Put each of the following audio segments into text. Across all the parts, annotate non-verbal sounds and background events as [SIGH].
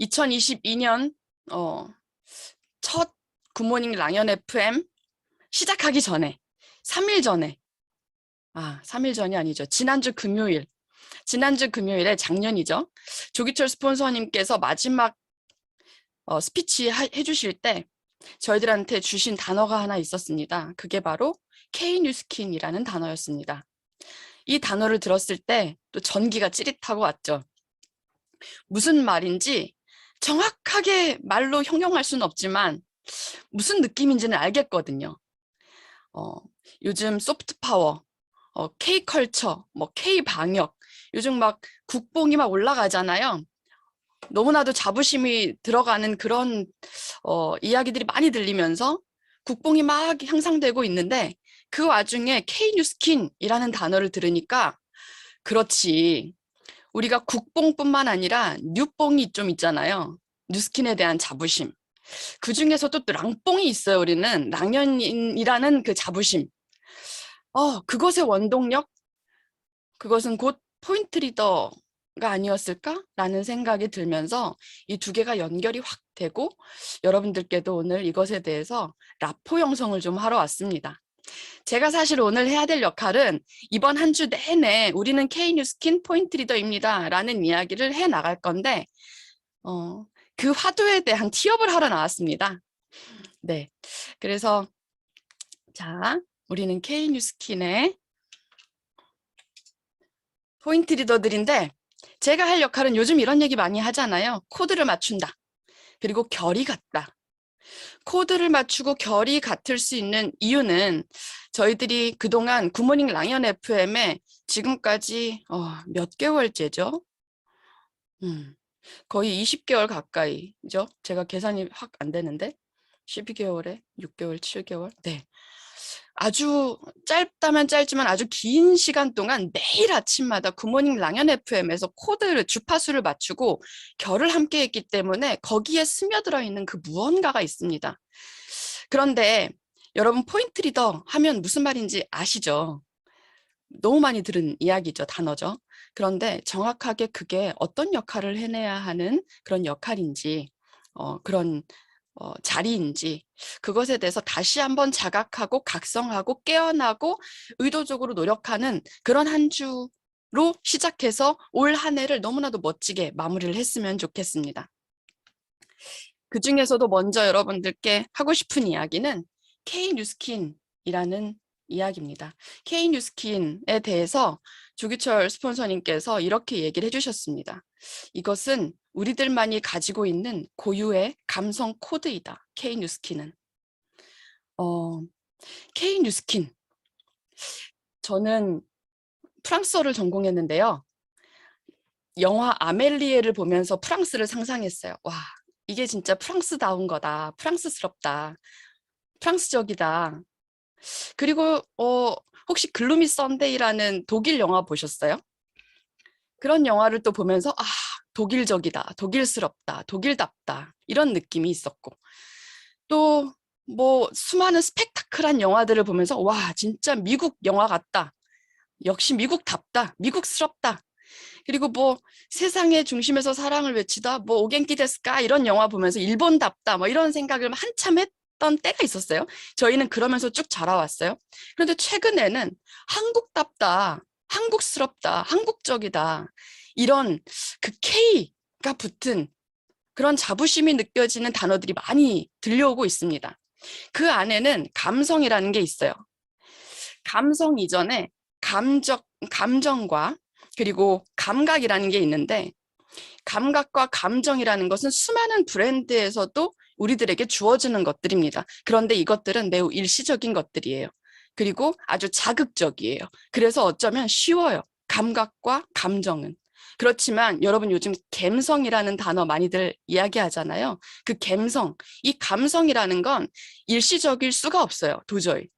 2022년 어, 첫 굿모닝 랑연 FM 시작하기 전에 3일 전에 아 3일 전이 아니죠. 지난주 금요일 지난주 금요일에 작년이죠. 조기철 스폰서님께서 마지막 어, 스피치 하, 해주실 때 저희들한테 주신 단어가 하나 있었습니다. 그게 바로 K-뉴스킨이라는 단어였습니다. 이 단어를 들었을 때 또 전기가 찌릿하고 왔죠. 무슨 말인지 정확하게 말로 형용할 수는 없지만 무슨 느낌인지는 알겠거든요. 어, 요즘 소프트 파워, 어, K 컬처, 뭐 K 방역, 요즘 막 국뽕이 막 올라가잖아요. 너무나도 자부심이 들어가는 그런 어, 이야기들이 많이 들리면서 국뽕이 막 향상되고 있는데 그 와중에 K-뉴스킨이라는 단어를 들으니까 그렇지. 우리가 국뽕뿐만 아니라 뉴뽕이 좀 있잖아요. 뉴스킨에 대한 자부심. 그 중에서도 또 랑뽕이 있어요. 우리는 랑연인이라는 그 자부심. 어, 그것의 원동력? 그것은 곧 포인트 리더가 아니었을까라는 생각이 들면서 이 두 개가 연결이 확 되고 여러분들께도 오늘 이것에 대해서 라포 형성을 좀 하러 왔습니다. 제가 사실 오늘 해야 될 역할은 이번 한 주 내내 우리는 K뉴스킨 포인트 리더입니다. 라는 이야기를 해 나갈 건데, 어, 그 화두에 대한 티업을 하러 나왔습니다. 네. 그래서, 자, 우리는 K뉴스킨의 포인트 리더들인데, 제가 할 역할은 요즘 이런 얘기 많이 하잖아요. 코드를 맞춘다. 그리고 결이 같다. 코드를 맞추고 결이 같을 수 있는 이유는 저희들이 그동안 굿모닝 랑연 FM에 지금까지 어, 몇 개월째죠? 음, 거의 20개월 가까이죠? 제가 계산이 확 안 되는데 12개월에 6개월, 7개월? 네. 아주 짧다면 짧지만 아주 긴 시간 동안 매일 아침마다 굿모닝 랑연 FM에서 코드를 주파수를 맞추고 결을 함께 했기 때문에 거기에 스며들어 있는 그 무언가가 있습니다. 그런데 여러분 포인트 리더 하면 무슨 말인지 아시죠? 너무 많이 들은 이야기죠, 단어죠. 그런데 정확하게 그게 어떤 역할을 해내야 하는 그런 역할인지 어, 그런 어, 자리인지 그것에 대해서 다시 한번 자각하고 각성하고 깨어나고 의도적으로 노력하는 그런 한 주로 시작해서 올 한 해를 너무나도 멋지게 마무리를 했으면 좋겠습니다. 그 중에서도 먼저 여러분들께 하고 싶은 이야기는 K-뉴스킨이라는 이야기입니다. K-뉴스킨에 대해서 조기철 스폰서님께서 이렇게 얘기를 해주셨습니다. 이것은 우리들만이 가지고 있는 고유의 감성 코드이다. K-뉴스킨은. 어, K-뉴스킨. 저는 프랑스어를 전공했는데요. 영화 아멜리에를 보면서 프랑스를 상상했어요. 와, 이게 진짜 프랑스다운 거다. 프랑스스럽다. 프랑스적이다. 그리고 어, 혹시 글루미 썬데이라는 독일 영화 보셨어요? 그런 영화를 또 보면서 아 독일적이다, 독일스럽다, 독일답다 이런 느낌이 있었고. 또 뭐 수많은 스펙타클한 영화들을 보면서 와 진짜 미국 영화 같다, 역시 미국답다, 미국스럽다. 그리고 뭐 세상의 중심에서 사랑을 외치다, 뭐 오겐키 데스까 이런 영화 보면서 일본답다 뭐 이런 생각을 한참 했 던 때가 있었어요. 저희는 그러면서 쭉 자라왔어요. 그런데 최근에는 한국답다, 한국스럽다, 한국적이다 이런 그 K가 붙은 그런 자부심이 느껴지는 단어들이 많이 들려오고 있습니다. 그 안에는 감성이라는 게 있어요. 감성 이전에 감정, 감정과 그리고 감각이라는 게 있는데 감각과 감정이라는 것은 수많은 브랜드에서도 우리들에게 주어지는 것들입니다. 그런데 이것들은 매우 일시적인 것들이에요. 그리고 아주 자극적이에요. 그래서 어쩌면 쉬워요. 감각과 감정은. 그렇지만 여러분 요즘 갬성이라는 단어 많이들 이야기하잖아요. 그 갬성, 이 감성이라는 건 일시적일 수가 없어요. 도저히.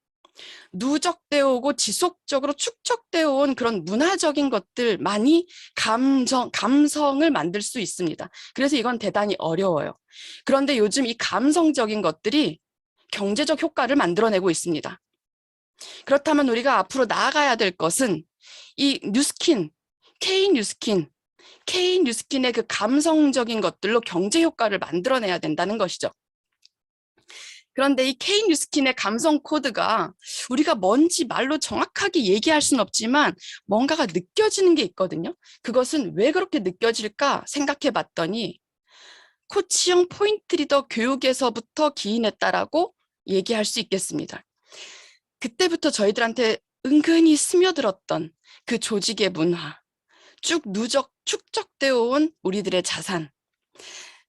누적되어 오고 지속적으로 축적되어 온 그런 문화적인 것들만이 감정, 감성을 만들 수 있습니다. 그래서 이건 대단히 어려워요. 그런데 요즘 이 감성적인 것들이 경제적 효과를 만들어내고 있습니다. 그렇다면 우리가 앞으로 나아가야 될 것은 이 뉴스킨, K 뉴스킨, K 뉴스킨의 그 감성적인 것들로 경제 효과를 만들어내야 된다는 것이죠. 그런데 이 K 뉴스킨의 감성 코드가 우리가 뭔지 말로 정확하게 얘기할 수는 없지만 뭔가가 느껴지는 게 있거든요. 그것은 왜 그렇게 느껴질까 생각해 봤더니 코치형 포인트 리더 교육에서부터 기인했다라고 얘기할 수 있겠습니다. 그때부터 저희들한테 은근히 스며들었던 그 조직의 문화, 쭉 누적, 축적되어 온 우리들의 자산.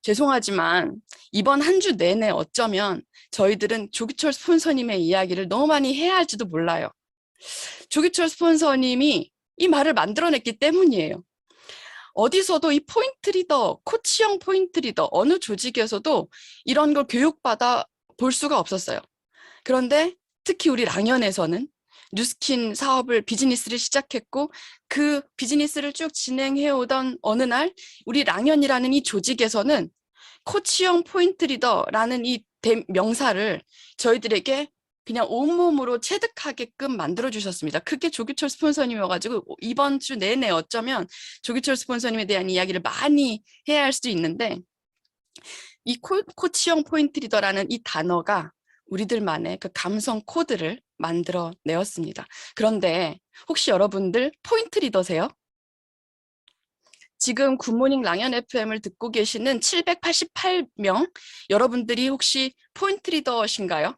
죄송하지만 이번 한 주 내내 어쩌면 저희들은 조기철 스폰서님의 이야기를 너무 많이 해야 할지도 몰라요. 조기철 스폰서님이 이 말을 만들어냈기 때문이에요. 어디서도 이 포인트 리더, 코치형 포인트 리더, 어느 조직에서도 이런 걸 교육받아 볼 수가 없었어요. 그런데 특히 우리 랑연에서는 뉴스킨 사업을 비즈니스를 시작했고 그 비즈니스를 쭉 진행해 오던 어느 날 우리 랑연이라는 이 조직에서는 코치형 포인트 리더라는 이 대- 명사를 저희들에게 그냥 온몸으로 체득하게끔 만들어 주셨습니다. 그게 조규철 스폰서님이어가지고 이번 주 내내 어쩌면 조규철 스폰서님에 대한 이야기를 많이 해야 할 수도 있는데 이 코, 코치형 포인트 리더라는 이 단어가 우리들만의 그 감성 코드를 만들어 내었습니다. 그런데 혹시 여러분들 포인트 리더세요? 지금 굿모닝 랑연 FM을 듣고 계시는 788명 여러분들이 혹시 포인트 리더신가요?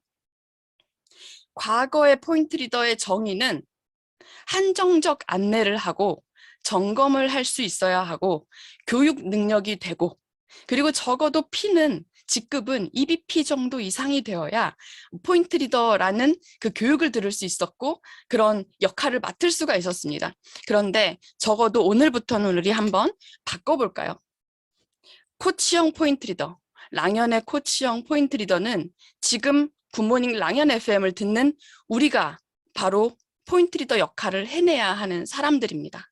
과거의 포인트 리더의 정의는 한정적 안내를 하고 점검을 할 수 있어야 하고 교육 능력이 되고 그리고 적어도 P는 직급은 EBP 정도 이상이 되어야 포인트 리더라는 그 교육을 들을 수 있었고 그런 역할을 맡을 수가 있었습니다. 그런데 적어도 오늘부터는 우리 한번 바꿔볼까요? 코치형 포인트 리더, 랑연의 코치형 포인트 리더는 지금 굿모닝 랑연 FM을 듣는 우리가 바로 포인트 리더 역할을 해내야 하는 사람들입니다.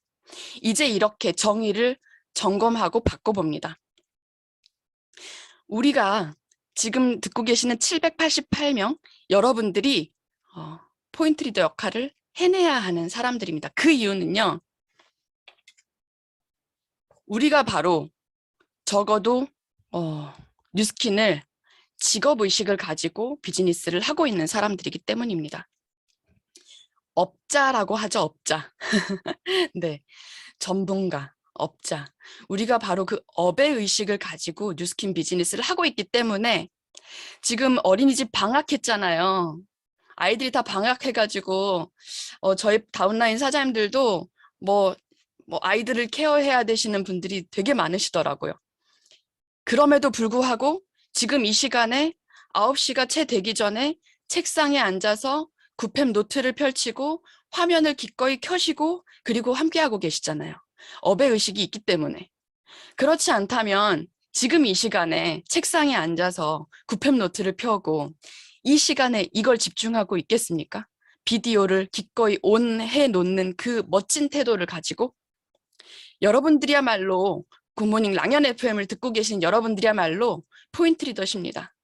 이제 이렇게 정의를 점검하고 바꿔봅니다. 우리가 지금 듣고 계시는 788명 여러분들이 어, 포인트 리더 역할을 해내야 하는 사람들입니다. 그 이유는요. 우리가 바로 적어도 어, 뉴스킨을 직업의식을 가지고 비즈니스를 하고 있는 사람들이기 때문입니다. 업자라고 하죠, 업자. [LAUGHS] 네, 전문가, 업자. 우리가 바로 그 업의 의식을 가지고 뉴스킨 비즈니스를 하고 있기 때문에 지금 어린이집 방학했잖아요. 아이들이 다 방학해가지고 어, 저희 다운라인 사장님들도 뭐, 뭐 아이들을 케어해야 되시는 분들이 되게 많으시더라고요. 그럼에도 불구하고 지금 이 시간에 9시가 채 되기 전에 책상에 앉아서 구팸 노트를 펼치고 화면을 기꺼이 켜시고 그리고 함께하고 계시잖아요. 업의 의식이 있기 때문에. 그렇지 않다면 지금 이 시간에 책상에 앉아서 구팸 노트를 펴고 이 시간에 이걸 집중하고 있겠습니까? 비디오를 기꺼이 온해 놓는 그 멋진 태도를 가지고 여러분들이야말로 굿모닝 랑연 FM을 듣고 계신 여러분들이야말로 포인트 리더십니다.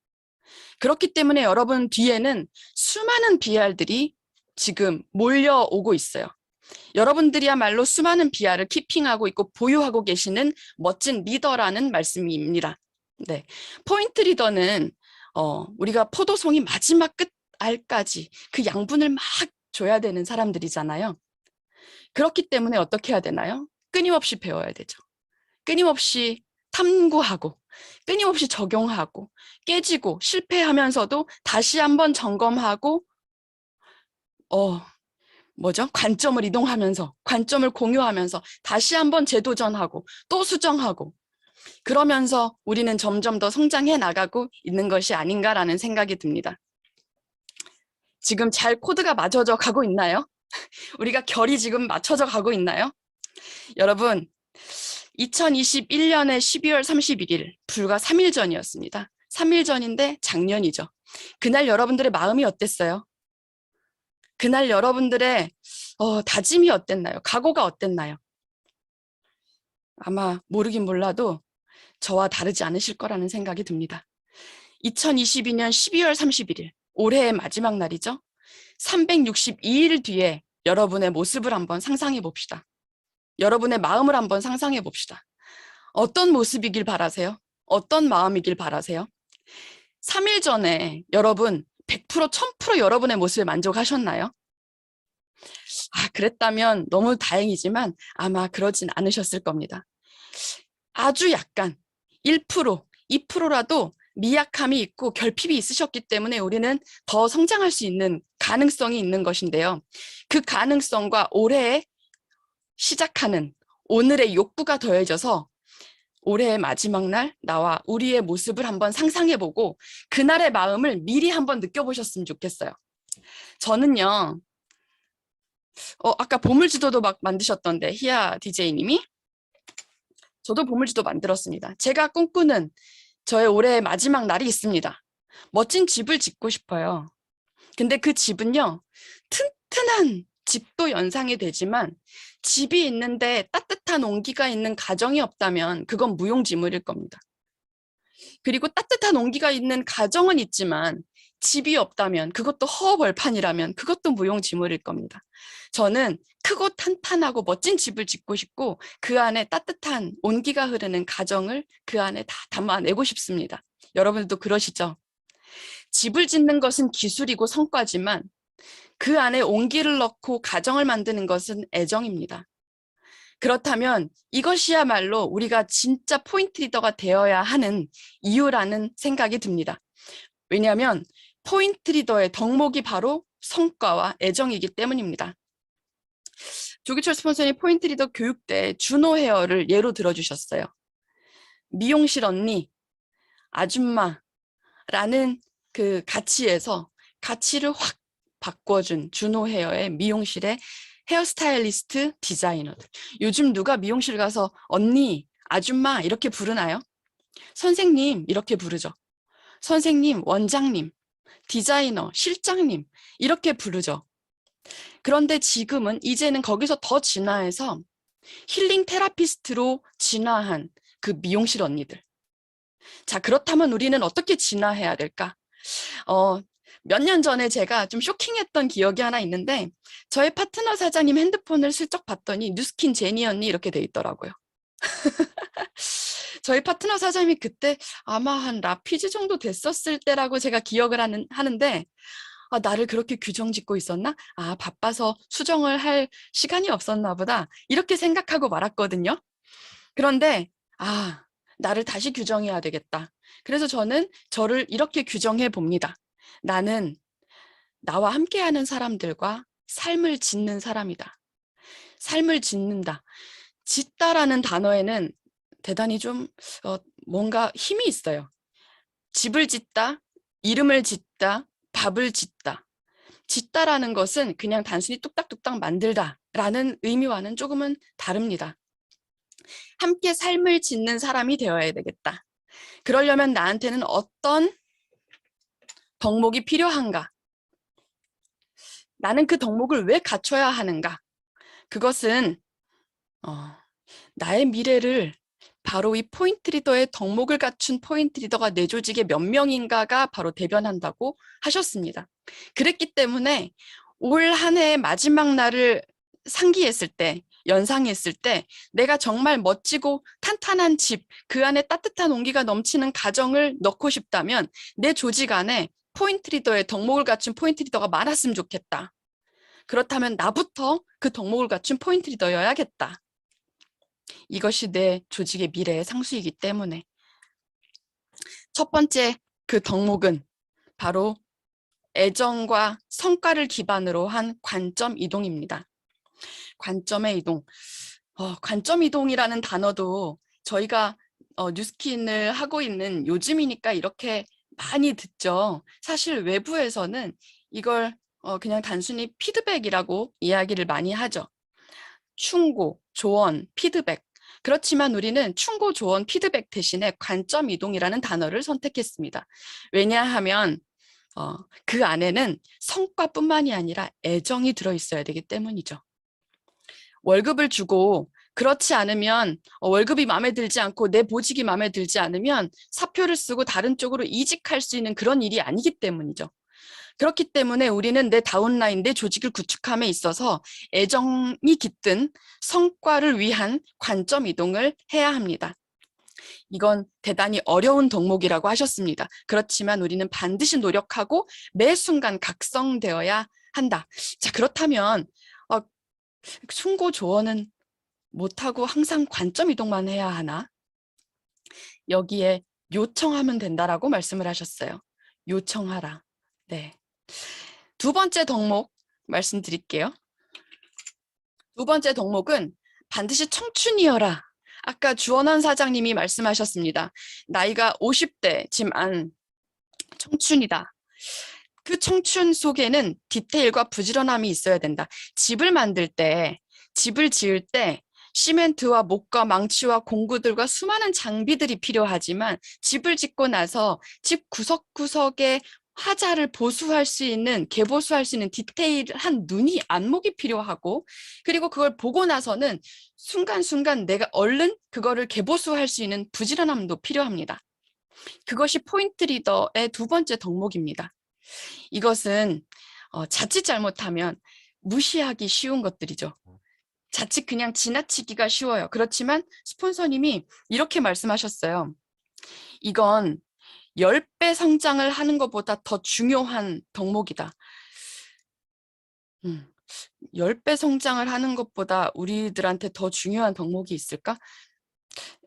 그렇기 때문에 여러분 뒤에는 수많은 BR들이 지금 몰려오고 있어요. 여러분들이야말로 수많은 BR을 키핑하고 있고 보유하고 계시는 멋진 리더라는 말씀입니다. 네, 포인트 리더는 어, 우리가 포도송이 마지막 끝 알까지 그 양분을 막 줘야 되는 사람들이잖아요. 그렇기 때문에 어떻게 해야 되나요? 끊임없이 배워야 되죠. 끊임없이 탐구하고 끊임없이 적용하고 깨지고 실패하면서도 다시 한번 점검하고 어 뭐죠? 관점을 이동하면서 관점을 공유하면서 다시 한번 재도전하고 또 수정하고 그러면서 우리는 점점 더 성장해 나가고 있는 것이 아닌가라는 생각이 듭니다. 지금 잘 코드가 맞춰져 가고 있나요? [LAUGHS] 우리가 결이 지금 맞춰져 가고 있나요? 여러분 2021년의 12월 31일 불과 3일 전이었습니다. 3일 전인데 작년이죠. 그날 여러분들의 마음이 어땠어요? 그날 여러분들의 어, 다짐이 어땠나요? 각오가 어땠나요? 아마 모르긴 몰라도 저와 다르지 않으실 거라는 생각이 듭니다. 2022년 12월 31일 올해의 마지막 날이죠. 362일 뒤에 여러분의 모습을 한번 상상해 봅시다. 여러분의 마음을 한번 상상해 봅시다. 어떤 모습이길 바라세요? 어떤 마음이길 바라세요? 3일 전에 여러분 100% 1000% 여러분의 모습에 만족하셨나요? 아, 그랬다면 너무 다행이지만 아마 그러진 않으셨을 겁니다. 아주 약간 1%, 2%라도 미약함이 있고 결핍이 있으셨기 때문에 우리는 더 성장할 수 있는 가능성이 있는 것인데요. 그 가능성과 올해 시작하는 오늘의 욕구가 더해져서 올해의 마지막 날 나와 우리의 모습을 한번 상상해보고 그날의 마음을 미리 한번 느껴보셨으면 좋겠어요. 저는요, 어, 아까 보물지도도 막 만드셨던데, 희야 DJ님이. 저도 보물지도 만들었습니다. 제가 꿈꾸는 저의 올해의 마지막 날이 있습니다. 멋진 집을 짓고 싶어요. 근데 그 집은요, 튼튼한 집도 연상이 되지만 집이 있는데 따뜻한 온기가 있는 가정이 없다면 그건 무용지물일 겁니다. 그리고 따뜻한 온기가 있는 가정은 있지만 집이 없다면 그것도 허벌판이라면 그것도 무용지물일 겁니다. 저는 크고 탄탄하고 멋진 집을 짓고 싶고 그 안에 따뜻한 온기가 흐르는 가정을 그 안에 다 담아내고 싶습니다. 여러분들도 그러시죠? 집을 짓는 것은 기술이고 성과지만 그 안에 온기를 넣고 가정을 만드는 것은 애정입니다. 그렇다면 이것이야말로 우리가 진짜 포인트 리더가 되어야 하는 이유라는 생각이 듭니다. 왜냐하면 포인트 리더의 덕목이 바로 성과와 애정이기 때문입니다. 조기철 스폰서님 포인트 리더 교육 때 준호 헤어를 예로 들어주셨어요. 미용실 언니, 아줌마라는 그 가치에서 가치를 확 바꿔준 준호 헤어의 미용실의 헤어스타일리스트 디자이너들. 요즘 누가 미용실 가서 언니, 아줌마 이렇게 부르나요? 선생님 이렇게 부르죠. 선생님, 원장님, 디자이너, 실장님 이렇게 부르죠. 그런데 지금은 이제는 거기서 더 진화해서 힐링 테라피스트로 진화한 그 미용실 언니들. 자, 그렇다면 우리는 어떻게 진화해야 될까? 어, 몇 년 전에 제가 좀 쇼킹했던 기억이 하나 있는데 저의 파트너 사장님 핸드폰을 슬쩍 봤더니 뉴스킨 제니 언니 이렇게 돼 있더라고요. [LAUGHS] 저희 파트너 사장님이 그때 아마 한 라피즈 정도 됐었을 때라고 제가 기억을 하는, 하는데 아, 나를 그렇게 규정 짓고 있었나? 아, 바빠서 수정을 할 시간이 없었나 보다. 이렇게 생각하고 말았거든요. 그런데 아, 나를 다시 규정해야 되겠다. 그래서 저는 저를 이렇게 규정해 봅니다. 나는 나와 함께하는 사람들과 삶을 짓는 사람이다. 삶을 짓는다. 짓다라는 단어에는 대단히 좀 어, 뭔가 힘이 있어요. 집을 짓다, 이름을 짓다, 밥을 짓다. 짓다라는 것은 그냥 단순히 뚝딱뚝딱 만들다라는 의미와는 조금은 다릅니다. 함께 삶을 짓는 사람이 되어야 되겠다. 그러려면 나한테는 어떤 덕목이 필요한가? 나는 그 덕목을 왜 갖춰야 하는가? 그것은 어, 나의 미래를 바로 이 포인트 리더의 덕목을 갖춘 포인트 리더가 내 조직에 몇 명인가가 바로 대변한다고 하셨습니다. 그랬기 때문에 올 한 해의 마지막 날을 상기했을 때, 연상했을 때 내가 정말 멋지고 탄탄한 집, 그 안에 따뜻한 온기가 넘치는 가정을 넣고 싶다면 내 조직 안에 포인트 리더의 덕목을 갖춘 포인트 리더가 많았으면 좋겠다. 그렇다면 나부터 그 덕목을 갖춘 포인트 리더여야겠다. 이것이 내 조직의 미래의 상수이기 때문에 첫 번째 그 덕목은 바로 애정과 성과를 기반으로 한 관점 이동입니다. 관점의 이동. 어, 관점 이동이라는 단어도 저희가 어, 뉴스킨을 하고 있는 요즘이니까 이렇게 많이 듣죠. 사실 외부에서는 이걸 어, 그냥 단순히 피드백이라고 이야기를 많이 하죠. 충고, 조언, 피드백. 그렇지만 우리는 충고, 조언, 피드백 대신에 관점 이동이라는 단어를 선택했습니다. 왜냐하면 어, 그 안에는 성과뿐만이 아니라 애정이 들어있어야 되기 때문이죠. 월급을 주고 그렇지 않으면 어, 월급이 마음에 들지 않고 내 보직이 마음에 들지 않으면 사표를 쓰고 다른 쪽으로 이직할 수 있는 그런 일이 아니기 때문이죠. 그렇기 때문에 우리는 내 다운라인, 내 조직을 구축함에 있어서 애정이 깃든 성과를 위한 관점 이동을 해야 합니다. 이건 대단히 어려운 덕목이라고 하셨습니다. 그렇지만 우리는 반드시 노력하고 매 순간 각성되어야 한다. 자, 그렇다면 어, 충고 조언은 못하고 항상 관점 이동만 해야 하나? 여기에 요청하면 된다라고 말씀을 하셨어요. 요청하라. 네. 두 번째 덕목 말씀드릴게요. 두 번째 덕목은 반드시 청춘이어라. 아까 주원환 사장님이 말씀하셨습니다. 나이가 50대 지만 청춘이다. 그 청춘 속에는 디테일과 부지런함이 있어야 된다. 집을 만들 때, 집을 지을 때 시멘트와 목과 망치와 공구들과 수많은 장비들이 필요하지만 집을 짓고 나서 집 구석구석에 화자를 보수할 수 있는 개보수할 수 있는 디테일한 눈이 안목이 필요하고 그리고 그걸 보고 나서는 순간순간 내가 얼른 그거를 개보수할 수 있는 부지런함도 필요합니다. 그것이 포인트 리더의 두 번째 덕목입니다. 이것은 어, 자칫 잘못하면 무시하기 쉬운 것들이죠. 자칫 그냥 지나치기가 쉬워요. 그렇지만 스폰서님이 이렇게 말씀하셨어요. 이건 10배 성장을 하는 것보다 더 중요한 덕목이다. 음, 10배 성장을 하는 것보다 우리들한테 더 중요한 덕목이 있을까?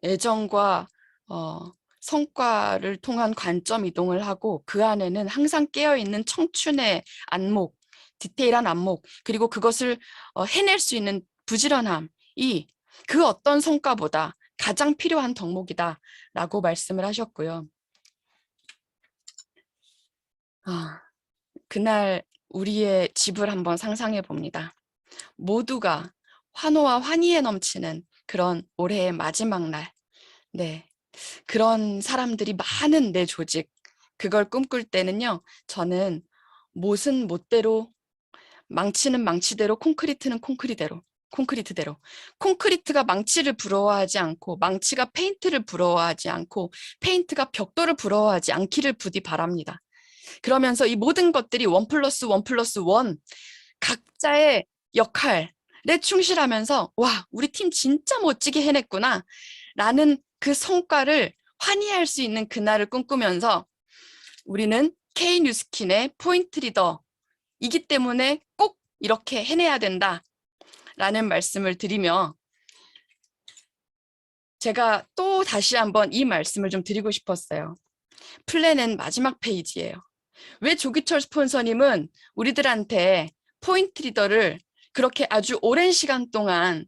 애정과 어, 성과를 통한 관점 이동을 하고 그 안에는 항상 깨어있는 청춘의 안목, 디테일한 안목, 그리고 그것을 어, 해낼 수 있는 부지런함 이 그 어떤 성과보다 가장 필요한 덕목이다 라고 말씀을 하셨고요. 아, 그날 우리의 집을 한번 상상해 봅니다. 모두가 환호와 환희에 넘치는 그런 올해의 마지막 날. 네. 그런 사람들이 많은 내 조직, 그걸 꿈꿀 때는요, 저는 못은 못대로, 망치는 망치대로, 콘크리트는 콘크리트대로, 콘크리트대로. 콘크리트가 망치를 부러워하지 않고, 망치가 페인트를 부러워하지 않고, 페인트가 벽돌을 부러워하지 않기를 부디 바랍니다. 그러면서 이 모든 것들이 원 플러스 원 플러스 원 각자의 역할에 충실하면서 와 우리 팀 진짜 멋지게 해냈구나 라는 그 성과를 환희할 수 있는 그날을 꿈꾸면서 우리는 K 뉴스킨의 포인트 리더이기 때문에 꼭 이렇게 해내야 된다 라는 말씀을 드리며 제가 또 다시 한번 이 말씀을 좀 드리고 싶었어요. 플랜은 마지막 페이지예요. 왜 조기철 스폰서님은 우리들한테 포인트 리더를 그렇게 아주 오랜 시간 동안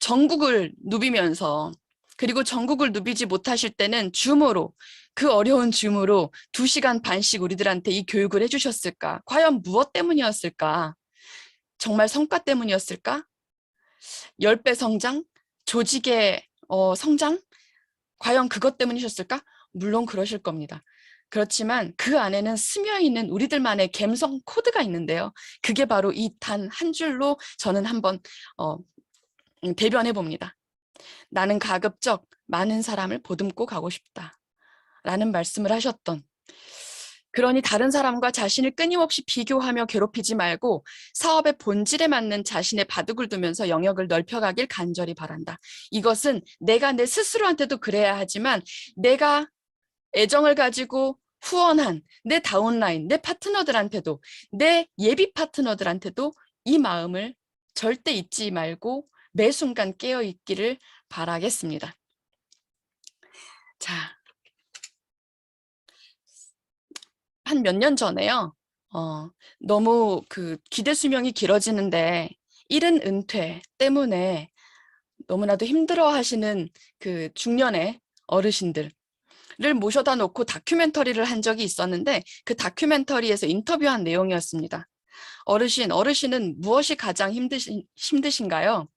전국을 누비면서 그리고 전국을 누비지 못하실 때는 줌으로 그 어려운 줌으로 두시간 반씩 우리들한테 이 교육을 해주셨을까? 과연 무엇 때문이었을까? 정말 성과 때문이었을까? 10배 성장? 조직의 어, 성장? 과연 그것 때문이셨을까? 물론 그러실 겁니다. 그렇지만 그 안에는 스며 있는 우리들만의 감성 코드가 있는데요. 그게 바로 이 단 한 줄로 저는 한번 어, 음, 대변해 봅니다. 나는 가급적 많은 사람을 보듬고 가고 싶다. 라는 말씀을 하셨던 그러니 다른 사람과 자신을 끊임없이 비교하며 괴롭히지 말고 사업의 본질에 맞는 자신의 바둑을 두면서 영역을 넓혀가길 간절히 바란다. 이것은 내가 내 스스로한테도 그래야 하지만 내가 애정을 가지고 후원한 내 다운라인, 내 파트너들한테도 내 예비 파트너들한테도 이 마음을 절대 잊지 말고 매 순간 깨어 있기를 바라겠습니다. 자, 한 몇 년 전에요. 어, 너무 그 기대 수명이 길어지는데 이른 은퇴 때문에 너무나도 힘들어 하시는 그 중년의 어르신들 를 모셔다 놓고 다큐멘터리를 한 적이 있었는데 그 다큐멘터리에서 인터뷰한 내용이었습니다. 어르신, 어르신은 무엇이 가장 힘드신, 힘드신가요?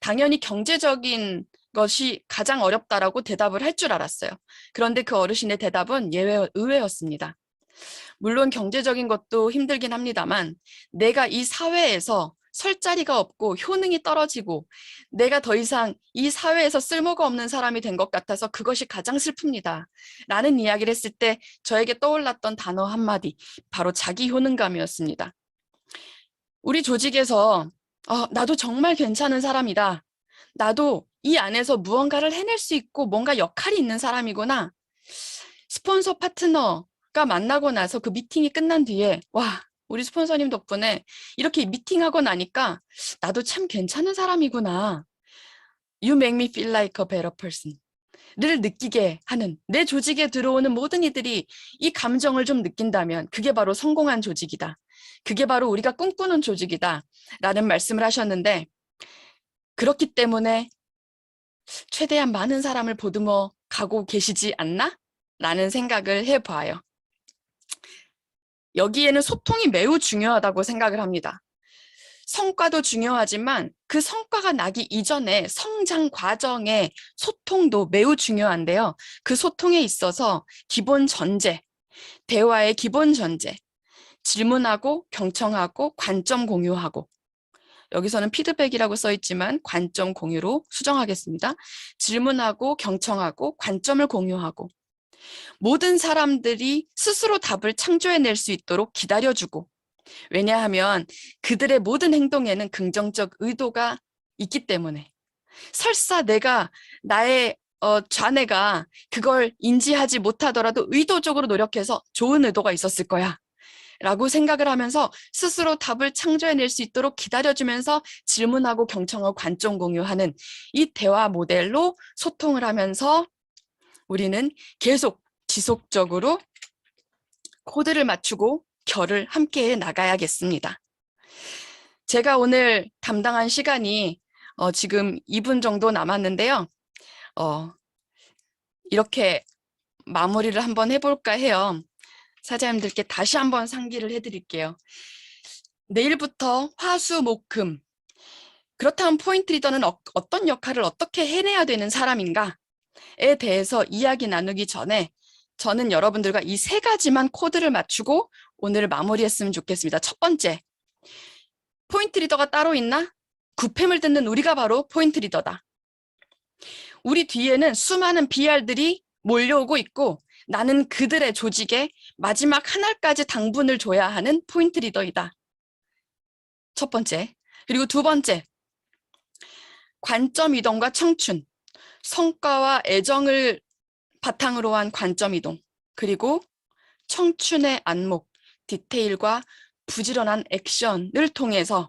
당연히 경제적인 것이 가장 어렵다라고 대답을 할 줄 알았어요. 그런데 그 어르신의 대답은 예외, 의외였습니다. 물론 경제적인 것도 힘들긴 합니다만 내가 이 사회에서 설 자리가 없고 효능이 떨어지고 내가 더 이상 이 사회에서 쓸모가 없는 사람이 된 것 같아서 그것이 가장 슬픕니다. 라는 이야기를 했을 때 저에게 떠올랐던 단어 한마디 바로 자기 효능감이었습니다. 우리 조직에서 어, 나도 정말 괜찮은 사람이다. 나도 이 안에서 무언가를 해낼 수 있고 뭔가 역할이 있는 사람이구나. 스폰서 파트너가 만나고 나서 그 미팅이 끝난 뒤에 와, 우리 스폰서님 덕분에 이렇게 미팅하고 나니까 나도 참 괜찮은 사람이구나. You make me feel like a better person. 를 느끼게 하는 내 조직에 들어오는 모든 이들이 이 감정을 좀 느낀다면 그게 바로 성공한 조직이다. 그게 바로 우리가 꿈꾸는 조직이다. 라는 말씀을 하셨는데 그렇기 때문에 최대한 많은 사람을 보듬어 가고 계시지 않나? 라는 생각을 해봐요. 여기에는 소통이 매우 중요하다고 생각을 합니다. 성과도 중요하지만 그 성과가 나기 이전에 성장 과정의 소통도 매우 중요한데요. 그 소통에 있어서 기본 전제, 대화의 기본 전제, 질문하고 경청하고 관점 공유하고 여기서는 피드백이라고 써 있지만 관점 공유로 수정하겠습니다. 질문하고 경청하고 관점을 공유하고 모든 사람들이 스스로 답을 창조해낼 수 있도록 기다려주고 왜냐하면 그들의 모든 행동에는 긍정적 의도가 있기 때문에 설사 내가 나의 어, 자네가 그걸 인지하지 못하더라도 의도적으로 노력해서 좋은 의도가 있었을 거야. 라고 생각을 하면서 스스로 답을 창조해낼 수 있도록 기다려주면서 질문하고 경청하고 관점 공유하는 이 대화 모델로 소통을 하면서 우리는 계속 지속적으로 코드를 맞추고 결을 함께 해 나가야겠습니다. 제가 오늘 담당한 시간이 어, 지금 2분 정도 남았는데요. 어, 이렇게 마무리를 한번 해볼까 해요. 사장님들께 다시 한번 상기를 해드릴게요. 내일부터 화수, 목, 금. 그렇다면 포인트 리더는 어, 어떤 역할을 어떻게 해내야 되는 사람인가 에 대해서 이야기 나누기 전에 저는 여러분들과 이 세 가지만 코드를 맞추고 오늘 마무리했으면 좋겠습니다. 첫 번째, 포인트 리더가 따로 있나? 구팸을 듣는 우리가 바로 포인트 리더다. 우리 뒤에는 수많은 BR들이 몰려오고 있고 나는 그들의 조직에 마지막 한 알까지 당분을 줘야 하는 포인트 리더이다. 첫 번째. 그리고 두 번째. 관점 이동과 청춘. 성과와 애정을 바탕으로 한 관점 이동. 그리고 청춘의 안목, 디테일과 부지런한 액션을 통해서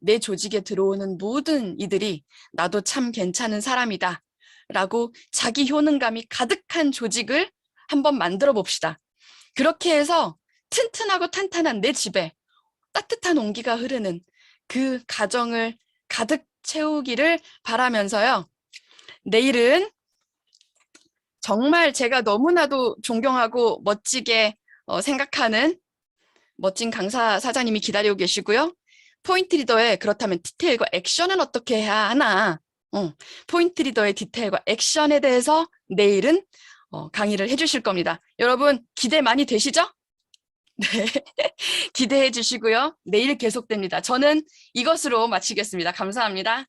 내 조직에 들어오는 모든 이들이 나도 참 괜찮은 사람이다. 라고 자기 효능감이 가득한 조직을 한번 만들어 봅시다. 그렇게 해서 튼튼하고 탄탄한 내 집에 따뜻한 온기가 흐르는 그 가정을 가득 채우기를 바라면서요. 내일은 정말 제가 너무나도 존경하고 멋지게 어, 생각하는 멋진 강사 사장님이 기다리고 계시고요. 포인트 리더의 그렇다면 디테일과 액션은 어떻게 해야 하나 어, 포인트 리더의 디테일과 액션에 대해서 내일은 어, 강의를 해주실 겁니다. 여러분 기대 많이 되시죠? [LAUGHS] 네, 기대해 주시고요. 내일 계속됩니다. 저는 이것으로 마치겠습니다. 감사합니다.